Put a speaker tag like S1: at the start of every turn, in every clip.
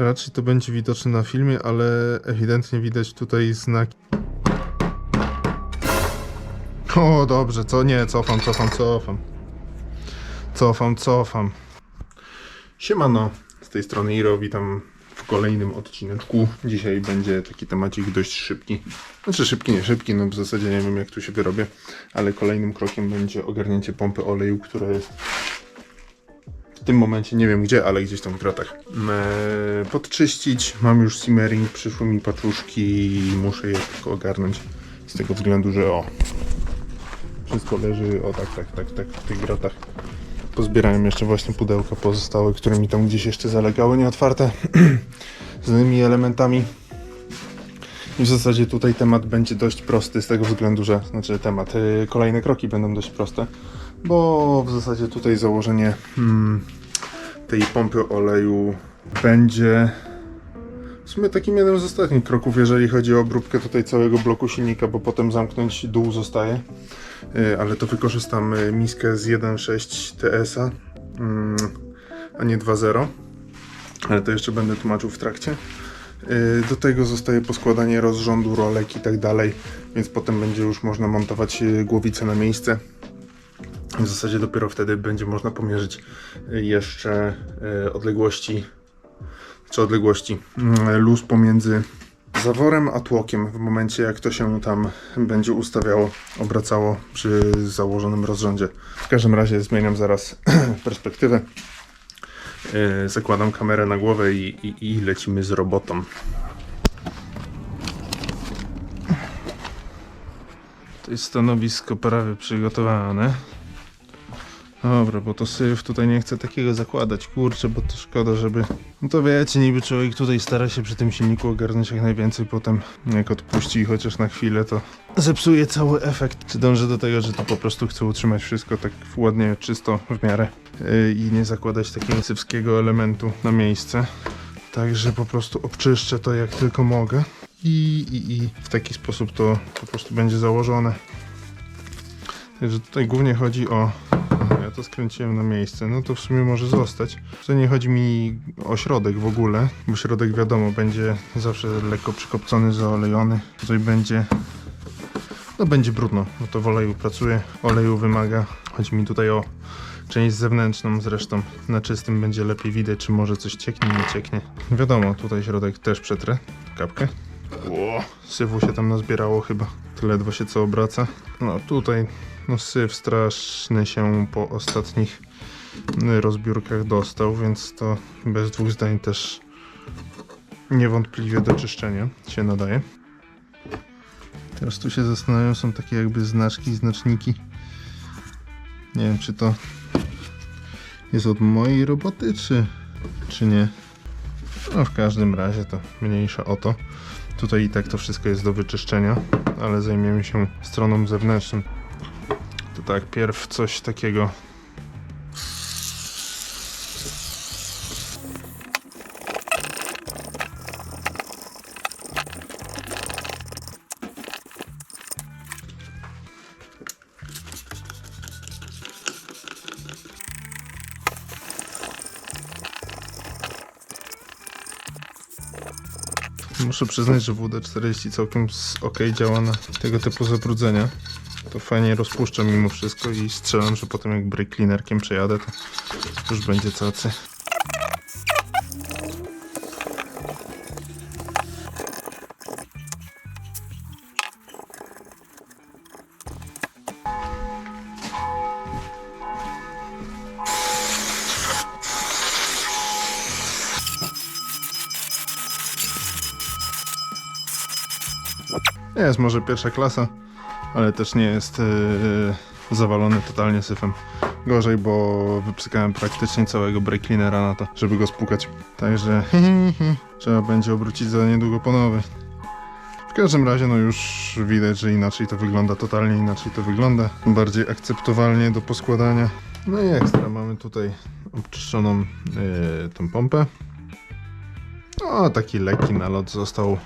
S1: Raczej to będzie widoczne na filmie, ale ewidentnie widać tutaj znaki. O, dobrze, co nie, cofam, cofam, cofam. Cofam, cofam. Siemano, z tej strony Iro, witam w kolejnym odcineczku. Dzisiaj będzie taki temacik dość szybki. Znaczy szybki, nie szybki, no w zasadzie nie wiem jak tu się wyrobię, ale kolejnym krokiem będzie ogarnięcie pompy oleju, która jest w tym momencie nie wiem gdzie, ale gdzieś tam w grotach. Eee, podczyścić, mam już simmering, przyszły mi paczuszki i muszę je tylko ogarnąć. Z tego względu, że o, wszystko leży, o tak, tak, tak, tak, w tych grotach. Pozbierałem jeszcze właśnie pudełka pozostałe, które mi tam gdzieś jeszcze zalegały nieotwarte z innymi elementami. I w zasadzie tutaj temat będzie dość prosty z tego względu, że znaczy temat, y, kolejne kroki będą dość proste, bo w zasadzie tutaj założenie mm, tej pompy oleju będzie w sumie takim jednym z ostatnich kroków, jeżeli chodzi o obróbkę tutaj całego bloku silnika, bo potem zamknąć dół zostaje. Y, Ale to wykorzystam miskę z 1.6 TS-a, mm, a nie 2.0. Ale to jeszcze będę tłumaczył w trakcie. Y, Do tego zostaje poskładanie rozrządu, rolek i tak dalej, więc potem będzie już można montować y, głowicę na miejsce. W zasadzie dopiero wtedy będzie można pomierzyć y, jeszcze y, odległości, czy odległości, mm, luz pomiędzy zaworem a tłokiem w momencie jak to się tam będzie ustawiało, obracało przy założonym rozrządzie. W każdym razie zmieniam zaraz perspektywę. Yy, zakładam kamerę na głowę i, i, i lecimy z robotą. To jest stanowisko prawie przygotowane. Dobra, bo to syf tutaj nie chcę takiego zakładać, kurczę, bo to szkoda, żeby... No to wiecie, niby człowiek tutaj stara się przy tym silniku ogarnąć jak najwięcej, potem jak odpuści chociaż na chwilę, to zepsuje cały efekt. Czy dążę do tego, że to po prostu chcę utrzymać wszystko tak ładnie, czysto w miarę yy, i nie zakładać takiego syfskiego elementu na miejsce. Także po prostu obczyszczę to jak tylko mogę i, i, i w taki sposób to po prostu będzie założone. Także tutaj głównie chodzi o. Ja to skręciłem na miejsce, no to w sumie może zostać. To nie chodzi mi o środek w ogóle, bo środek wiadomo będzie zawsze lekko przykopcony, zaolejony. Tutaj będzie. No będzie brudno, bo to w oleju pracuje, oleju wymaga. Chodzi mi tutaj o część zewnętrzną zresztą. Na czystym będzie lepiej widać, czy może coś cieknie, nie cieknie. Wiadomo, tutaj środek też przetrę. Kapkę. Ło, syfu się tam nazbierało chyba. Ledwo się co obraca. No tutaj no syf straszny się po ostatnich y, rozbiórkach dostał, więc to bez dwóch zdań też niewątpliwie do czyszczenia się nadaje. Teraz tu się zastanawiam, są takie jakby znaczki, znaczniki. Nie wiem, czy to jest od mojej roboty, czy, czy nie. No w każdym razie to mniejsza o to. Tutaj i tak to wszystko jest do wyczyszczenia, ale zajmiemy się stroną zewnętrzną. Tak, pierw coś takiego. Muszę przyznać, że WD-40 całkiem ok działa na tego typu zabrudzenia. To fajnie rozpuszcza mimo wszystko i strzelam, że potem jak brake przejadę, to już będzie cacy. Jest może pierwsza klasa, ale też nie jest yy, zawalony totalnie syfem. Gorzej, bo wypsykałem praktycznie całego brake na to, żeby go spłukać. Także trzeba będzie obrócić za niedługo po nowy. W każdym razie, no już widać, że inaczej to wygląda, totalnie inaczej to wygląda. Bardziej akceptowalnie do poskładania. No i ekstra, mamy tutaj obczyszczoną yy, tą pompę. No, taki lekki nalot został.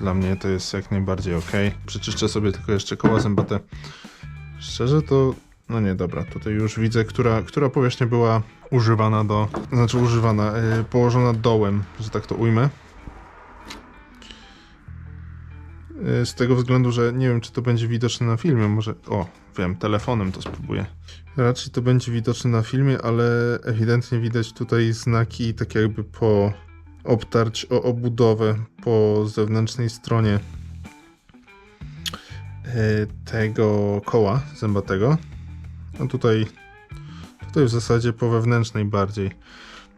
S1: Dla mnie to jest jak najbardziej ok. Przeczyszczę sobie tylko jeszcze koła zębate. Szczerze to No nie, dobra, tutaj już widzę, która, która powierzchnia była używana do, znaczy używana, yy, położona dołem, że tak to ujmę. Yy, Z tego względu, że nie wiem, czy to będzie widoczne na filmie, może, o, wiem, telefonem to spróbuję. Raczej to będzie widoczne na filmie, ale ewidentnie widać tutaj znaki tak jakby po obtarć o obudowę po zewnętrznej stronie yy, tego koła zębatego. A tutaj, tutaj w zasadzie po wewnętrznej bardziej.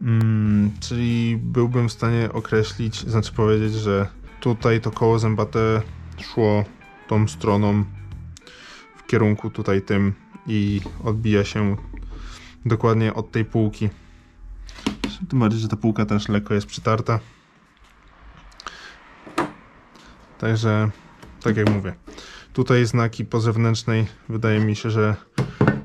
S1: Mm, czyli byłbym w stanie określić, znaczy powiedzieć, że tutaj to koło zębate szło tą stroną w kierunku tutaj tym i odbija się dokładnie od tej półki. Tym bardziej, że ta półka też lekko jest przytarta. Także, tak jak mówię, tutaj znaki po zewnętrznej wydaje mi się, że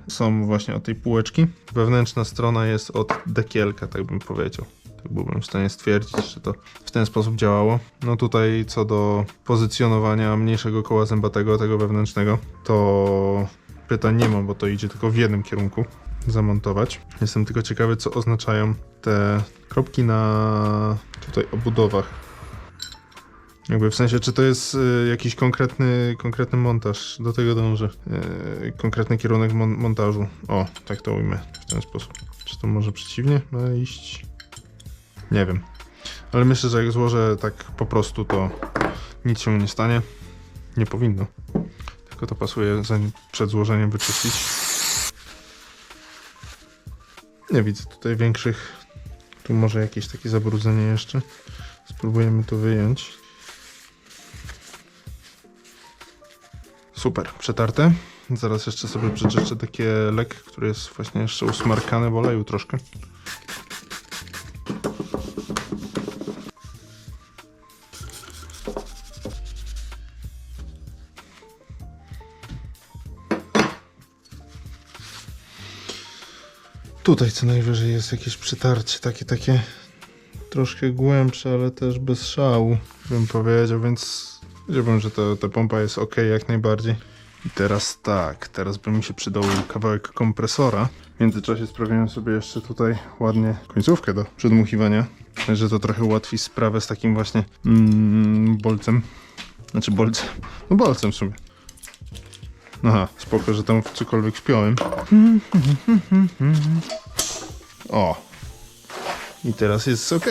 S1: są właśnie od tej półeczki. Wewnętrzna strona jest od dekielka, tak bym powiedział. Tak byłbym w stanie stwierdzić, że to w ten sposób działało. No tutaj co do pozycjonowania mniejszego koła zębatego, tego wewnętrznego, to pytań nie mam, bo to idzie tylko w jednym kierunku zamontować. Jestem tylko ciekawy, co oznaczają te kropki na tutaj obudowach. Jakby w sensie, czy to jest y, jakiś konkretny, konkretny montaż, do tego dążę. Y, konkretny kierunek mon montażu. O, tak to ujmę w ten sposób. Czy to może przeciwnie ma iść? Nie wiem. Ale myślę, że jak złożę tak po prostu, to nic się nie stanie. Nie powinno. Tylko to pasuje zanim przed złożeniem wyczyścić. Nie widzę tutaj większych. Tu może jakieś takie zabrudzenie jeszcze. Spróbujemy to wyjąć. Super, przetarte. Zaraz jeszcze sobie przeczyszczę takie lek, który jest właśnie jeszcze usmarkany w oleju troszkę. Tutaj co najwyżej jest jakieś przetarcie, takie, takie troszkę głębsze, ale też bez szału, bym powiedział, więc powiedziałbym, że to, ta pompa jest ok jak najbardziej. I teraz tak, teraz by mi się przydał kawałek kompresora. W międzyczasie sprawiłem sobie jeszcze tutaj ładnie końcówkę do przedmuchiwania, że to trochę ułatwi sprawę z takim właśnie mm, bolcem. Znaczy bolcem, no bolcem w sumie. Aha, spoko, że tam w cokolwiek wpiąłem. O! I teraz jest ok.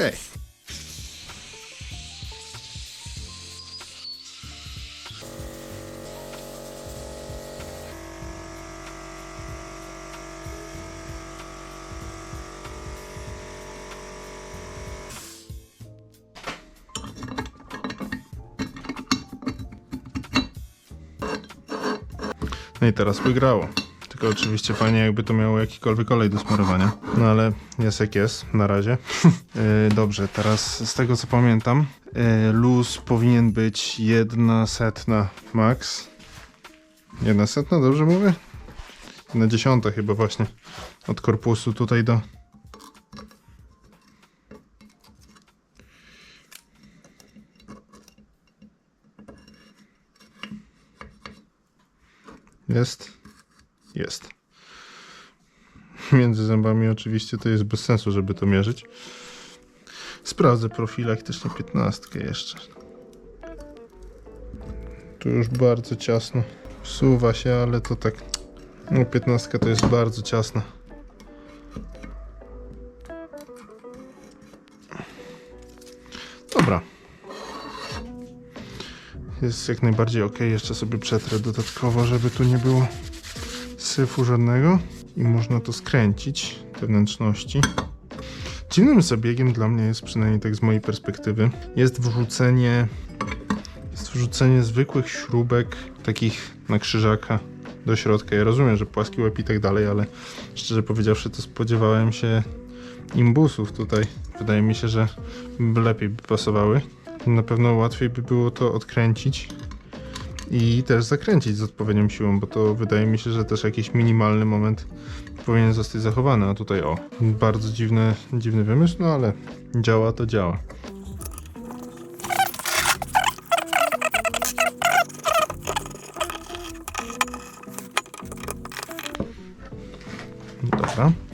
S1: No i teraz wygrało. Tylko oczywiście fajnie jakby to miało jakikolwiek olej do smarowania. No ale jest jak jest, na razie. Yy, Dobrze, teraz z tego co pamiętam, yy, luz powinien być jedna setna max. Jedna setna, dobrze mówię? Jedna dziesiąta chyba właśnie. Od korpusu tutaj do... Jest? Jest. Między zębami oczywiście to jest bez sensu, żeby to mierzyć. Sprawdzę profilaktycznie 15 jeszcze. Tu już bardzo ciasno. Wsuwa się, ale to tak. No 15 to jest bardzo ciasna. Jest jak najbardziej ok. Jeszcze sobie przetrę dodatkowo, żeby tu nie było syfu żadnego. I można to skręcić, te wnętrzności. Dziwnym zabiegiem dla mnie jest, przynajmniej tak z mojej perspektywy, jest wrzucenie, jest wrzucenie zwykłych śrubek, takich na krzyżaka do środka. Ja rozumiem, że płaski łeb i tak dalej, ale szczerze powiedziawszy, to spodziewałem się imbusów tutaj. Wydaje mi się, że lepiej by pasowały. Na pewno łatwiej by było to odkręcić i też zakręcić z odpowiednią siłą, bo to wydaje mi się, że też jakiś minimalny moment powinien zostać zachowany. A tutaj o, bardzo dziwny, dziwny wymysł, no ale działa to działa.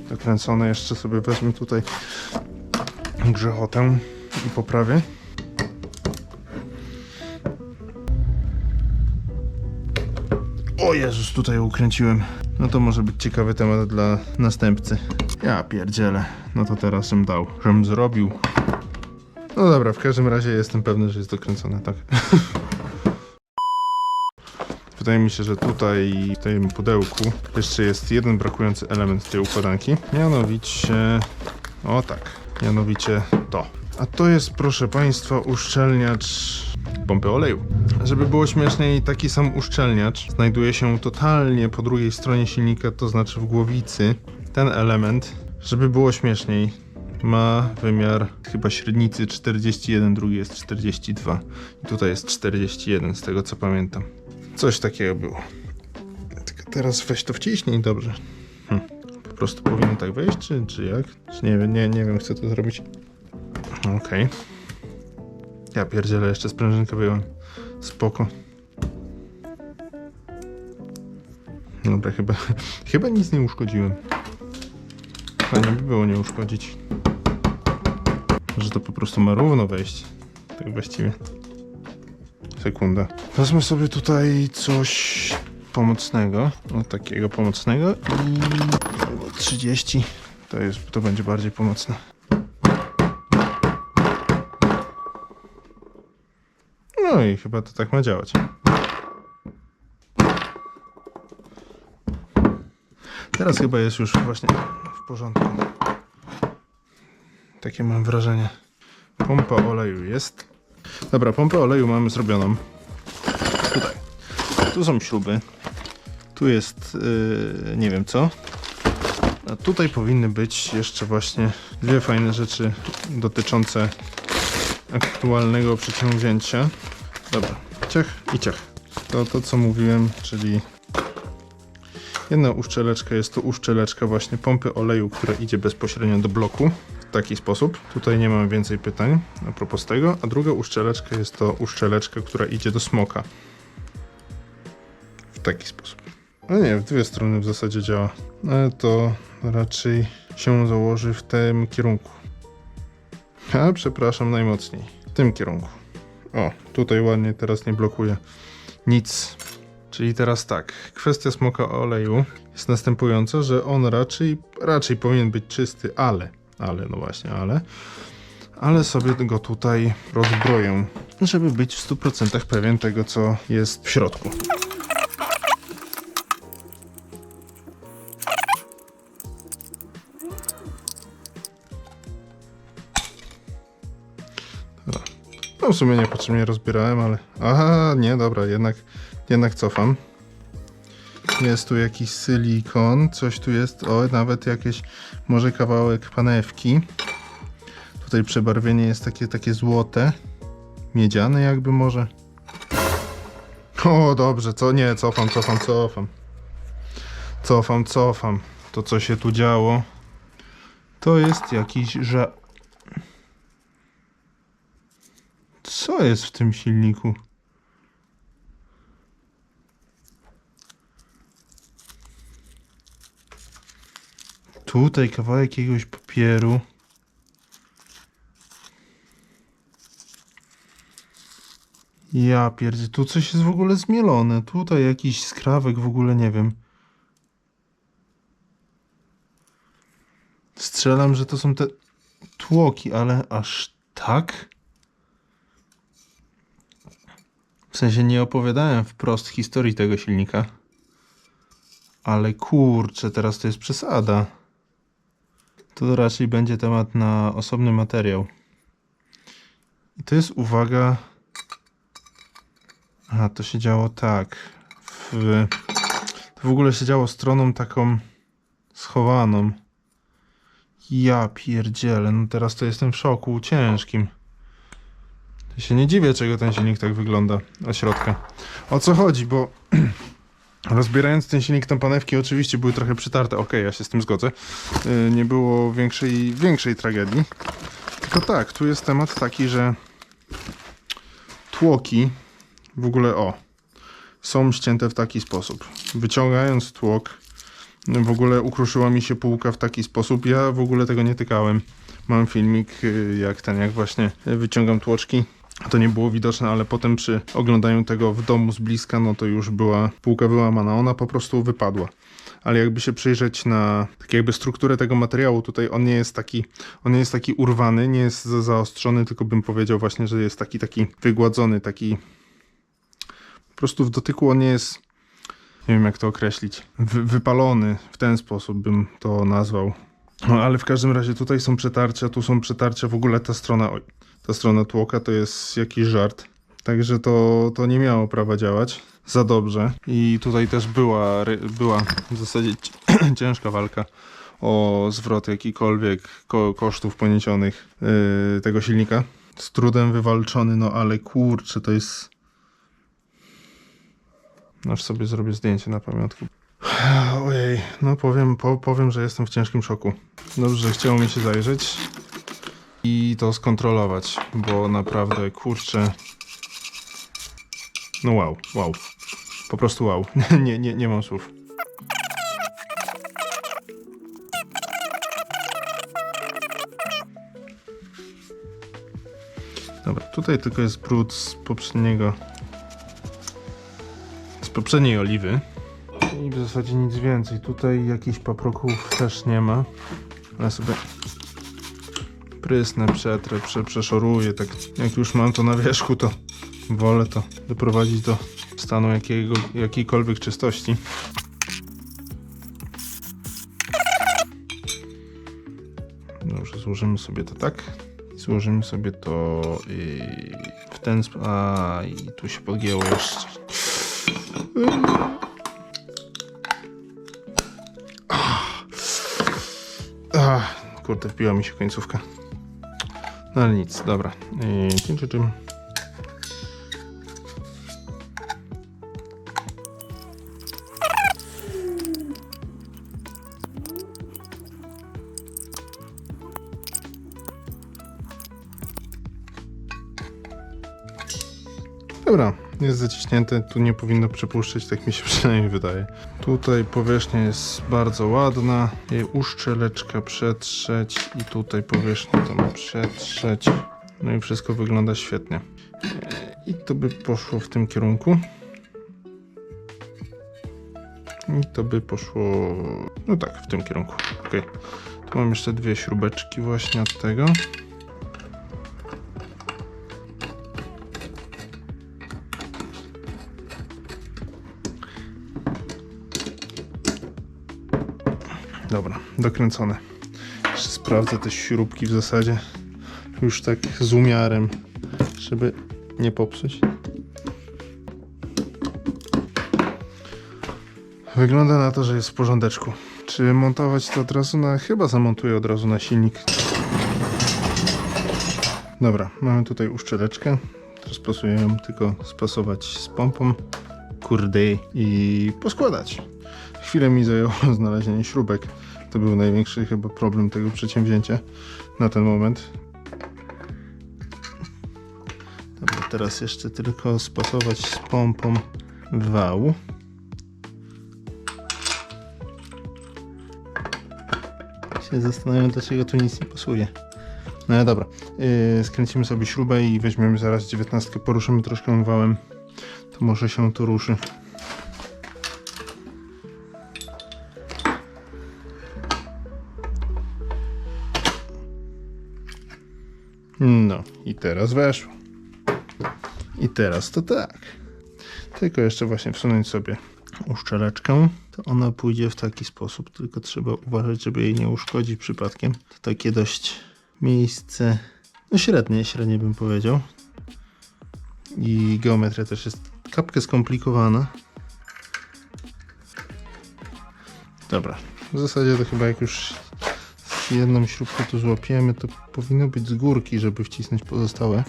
S1: wykręcone. Jeszcze sobie wezmę tutaj grzechotę i poprawię. O Jezus, tutaj ukręciłem. No to może być ciekawy temat dla następcy. Ja pierdzielę. No to teraz żem dał, żem zrobił. No dobra, w każdym razie jestem pewny, że jest dokręcone, tak. Wydaje mi się, że tutaj w tym pudełku jeszcze jest jeden brakujący element tej układanki. Mianowicie... O tak. Mianowicie to. A to jest, proszę Państwa, uszczelniacz pompy oleju. Żeby było śmieszniej, taki sam uszczelniacz znajduje się totalnie po drugiej stronie silnika, to znaczy w głowicy. Ten element, żeby było śmieszniej, ma wymiar chyba średnicy 41, drugi jest 42. I tutaj jest 41, z tego co pamiętam. Coś takiego było. Tylko teraz weź to wciśnij dobrze. Hm. Po prostu powinno tak wejść, czy, czy jak? Czy nie wiem, nie, nie wiem, chcę to zrobić. Okej. Ja pierdzielę, jeszcze sprężynkę wyjąłem. Spoko. Dobra, chyba, chyba nic nie uszkodziłem. Fajnie by było nie uszkodzić. Może to po prostu ma równo wejść. Tak właściwie. Sekunda. Wezmę sobie tutaj coś pomocnego. No takiego pomocnego i albo 30. To jest, to będzie bardziej pomocne. No i chyba to tak ma działać. Teraz chyba jest już właśnie w porządku. Takie mam wrażenie. Pompa oleju jest. Dobra, pompę oleju mamy zrobioną. Tutaj. Tu są śruby. Tu jest yy, nie wiem co. A tutaj powinny być jeszcze właśnie dwie fajne rzeczy dotyczące aktualnego przeciągnięcia. Dobra, ciach i ciach. To to co mówiłem, czyli jedna uszczeleczka jest to uszczeleczka właśnie pompy oleju, która idzie bezpośrednio do bloku w taki sposób. Tutaj nie mam więcej pytań a propos tego, a druga uszczeleczka jest to uszczeleczka, która idzie do smoka. W taki sposób. No nie, w dwie strony w zasadzie działa, ale to raczej się założy w tym kierunku. A, przepraszam najmocniej. W tym kierunku. O, tutaj ładnie teraz nie blokuje nic. Czyli teraz tak, kwestia smoka oleju jest następująca, że on raczej, raczej powinien być czysty, ale, ale, no właśnie, ale, ale sobie go tutaj rozbroję, żeby być w 100% pewien tego, co jest w środku. No w sumie niepotrzebnie rozbierałem, ale... Aha, nie, dobra, jednak, jednak cofam. Jest tu jakiś silikon, coś tu jest, o, nawet jakieś, może kawałek panewki. Tutaj przebarwienie jest takie, takie złote, miedziane jakby może. O, dobrze, co, nie, cofam, cofam, cofam. Cofam, cofam. To, co się tu działo, to jest jakiś, że Co jest w tym silniku? Tutaj kawałek jakiegoś papieru. Ja pierdzie, tu coś jest w ogóle zmielone. Tutaj jakiś skrawek w ogóle nie wiem. Strzelam, że to są te tłoki, ale aż tak? W sensie nie opowiadałem wprost historii tego silnika. Ale kurczę, teraz to jest przesada. To raczej będzie temat na osobny materiał. I to jest uwaga. A to się działo tak. W... To w ogóle się działo stroną taką schowaną. Ja pierdzielę, no teraz to jestem w szoku ciężkim. Ja się nie dziwię, czego ten silnik tak wygląda od środka. O co chodzi, bo rozbierając ten silnik, tam panewki oczywiście były trochę przytarte. Ok, ja się z tym zgodzę. Yy, nie było większej, większej tragedii. Tylko tak, tu jest temat taki, że tłoki w ogóle o są ścięte w taki sposób. Wyciągając tłok W ogóle ukruszyła mi się półka w taki sposób. Ja w ogóle tego nie tykałem. Mam filmik, y, jak ten, jak właśnie wyciągam tłoczki. To nie było widoczne, ale potem przy oglądaniu tego w domu z bliska, no to już była półka wyłamana. Ona po prostu wypadła. Ale jakby się przyjrzeć na tak jakby strukturę tego materiału, tutaj on nie jest taki, on nie jest taki urwany, nie jest za zaostrzony, tylko bym powiedział właśnie, że jest taki taki wygładzony, taki po prostu w dotyku on nie jest nie wiem jak to określić, wy, wypalony w ten sposób bym to nazwał. No ale w każdym razie tutaj są przetarcia, tu są przetarcia, w ogóle ta strona, oj, ta strona tłoka to jest jakiś żart. Także to, to nie miało prawa działać za dobrze. I tutaj też była, była w zasadzie ci- ciężka walka o zwrot jakikolwiek ko kosztów poniesionych yy, tego silnika. Z trudem wywalczony, no ale kurczę, to jest... Aż sobie zrobię zdjęcie na pamiątkę. Ojej, no powiem, po, powiem, że jestem w ciężkim szoku. Dobrze, chciało mi się zajrzeć i to skontrolować, bo naprawdę, kurczę. No wow, wow. Po prostu wow. nie, nie, nie mam słów. Dobra, tutaj tylko jest brud z poprzedniego z poprzedniej oliwy. I w zasadzie nic więcej. Tutaj jakichś paproków też nie ma. Ale sobie prysnę, przetrę, prze, przeszoruję. Tak jak już mam to na wierzchu, to wolę to doprowadzić do stanu jakiego, jakiejkolwiek czystości. Dobrze, złożymy sobie to tak. Złożymy sobie to w ten sposób. A i tu się podgięło jeszcze. Kurde, wbiła mi się końcówka. No ale nic, dobra. Czym, czym, czym. Dobra, jest zaciśnięte, tu nie powinno przepuszczać, tak mi się przynajmniej wydaje. Tutaj powierzchnia jest bardzo ładna, jej uszczeleczka przetrzeć i tutaj powierzchnię tam przetrzeć. No i wszystko wygląda świetnie. I to by poszło w tym kierunku. I to by poszło, no tak, w tym kierunku. Ok. Tu mam jeszcze dwie śrubeczki właśnie od tego. Dobra, dokręcone. Jeszcze sprawdzę te śrubki w zasadzie już tak z umiarem, żeby nie popsuć. Wygląda na to, że jest w porządeczku. Czy montować to od razu na... Chyba zamontuję od razu na silnik. Dobra, mamy tutaj uszczeleczkę. Teraz pasuje ją tylko spasować z pompą. Kurde i poskładać. Chwilę mi zajęło znalezienie śrubek. To był największy chyba problem tego przedsięwzięcia na ten moment. Dobra, teraz jeszcze tylko spasować z pompą wał. Się zastanawiam, dlaczego tu nic nie pasuje. No ale dobra, yy, skręcimy sobie śrubę i weźmiemy zaraz 19, poruszymy troszkę wałem. To może się to ruszy. I teraz weszło. I teraz to tak. Tylko jeszcze właśnie wsunąć sobie uszczeleczkę. To ona pójdzie w taki sposób, tylko trzeba uważać, żeby jej nie uszkodzić przypadkiem. To takie dość miejsce, no średnie, średnie bym powiedział. I geometria też jest kapkę skomplikowana. Dobra, w zasadzie to chyba jak już jedną śrubkę tu złapiemy, to powinno być z górki, żeby wcisnąć pozostałe.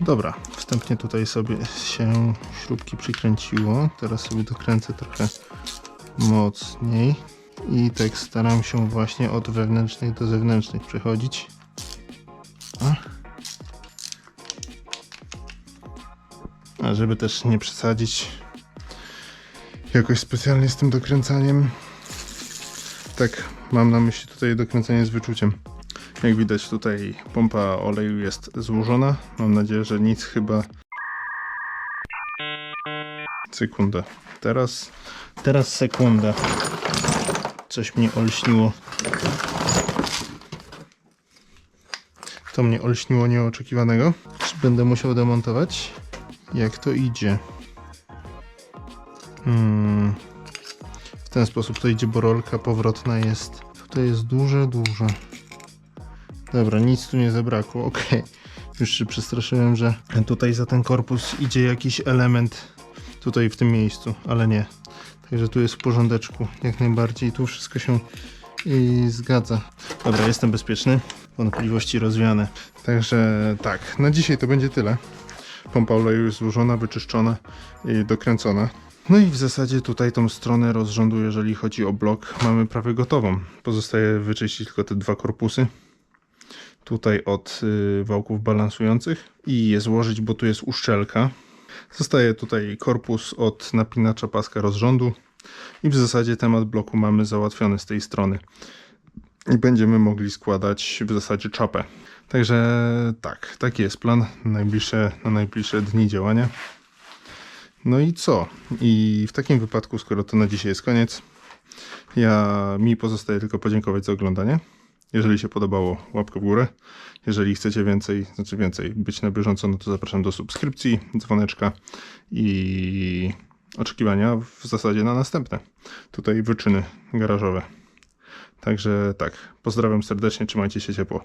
S1: Dobra, wstępnie tutaj sobie się śrubki przykręciło. Teraz sobie dokręcę trochę mocniej I tak staram się właśnie od wewnętrznych do zewnętrznych przechodzić. A. Żeby też nie przesadzić jakoś specjalnie z tym dokręcaniem. Tak, mam na myśli tutaj dokręcanie z wyczuciem. Jak widać tutaj pompa oleju jest złożona. Mam nadzieję, że nic chyba. Sekunda. Teraz. Teraz sekunda. Coś mnie olśniło. To mnie olśniło nieoczekiwanego. Będę musiał demontować? Jak to idzie? Hmm. W ten sposób to idzie, bo rolka powrotna jest. Tutaj jest duże, duże. Dobra, nic tu nie zabrakło, okej. Już się przestraszyłem, że tutaj za ten korpus idzie jakiś element tutaj w tym miejscu, ale nie. Także tu jest w porządeczku, jak najbardziej. Tu wszystko się yy, zgadza. Dobra, jestem bezpieczny. Wątpliwości rozwiane. Także tak, na dzisiaj to będzie tyle. Pompa oleju jest złożona, wyczyszczona i dokręcona. No i w zasadzie tutaj tą stronę rozrządu, jeżeli chodzi o blok, mamy prawie gotową. Pozostaje wyczyścić tylko te dwa korpusy. Tutaj od y, wałków balansujących i je złożyć, bo tu jest uszczelka. Zostaje tutaj korpus od napinacza paska rozrządu i w zasadzie temat bloku mamy załatwiony z tej strony. I będziemy mogli składać w zasadzie czapę. Także tak, taki jest plan na najbliższe, na najbliższe dni działania. No i co? I w takim wypadku, skoro to na dzisiaj jest koniec, ja mi pozostaje tylko podziękować za oglądanie. Jeżeli się podobało, łapkę w górę. Jeżeli chcecie więcej, znaczy więcej, być na bieżąco, no to zapraszam do subskrypcji, dzwoneczka i oczekiwania w zasadzie na następne. Tutaj wyczyny garażowe. Także tak, pozdrawiam serdecznie, trzymajcie się ciepło.